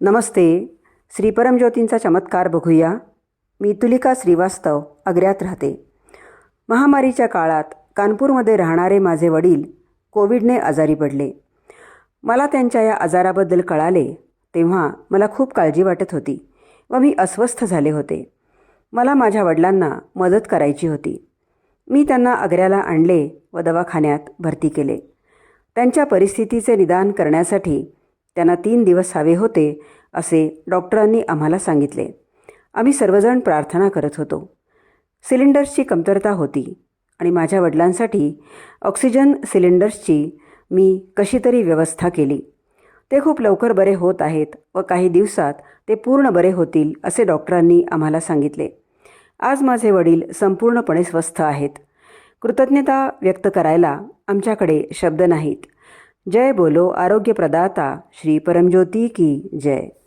नमस्ते. श्री परमज्योतींचा चमत्कार बघूया. मी तुलिका श्रीवास्तव अग्र्यात राहते. महामारीच्या काळात कानपूरमध्ये राहणारे माझे वडील कोविडने आजारी पडले. मला त्यांच्या या आजाराबद्दल कळाले तेव्हा मला खूप काळजी वाटत होती व मी अस्वस्थ झाले होते. मला माझ्या वडिलांना मदत करायची होती. मी त्यांना आग्र्याला आणले व दवाखान्यात भरती केले. त्यांच्या परिस्थितीचे निदान करण्यासाठी त्यांना तीन दिवस हवे होते असे डॉक्टरांनी आम्हाला सांगितले. आम्ही सर्वजण प्रार्थना करत होतो. सिलेंडर्सची कमतरता होती आणि माझ्या वडिलांसाठी ऑक्सिजन सिलेंडर्सची मी कशी तरी व्यवस्था केली. ते खूप लवकर बरे होत आहेत व काही दिवसात ते पूर्ण बरे होतील असे डॉक्टरांनी आम्हाला सांगितले. आज माझे वडील संपूर्णपणे स्वस्थ आहेत. कृतज्ञता व्यक्त करायला आमच्याकडे शब्द नाहीत. जय बोलो आरोग्य प्रदाता श्री परमज्योती की जय।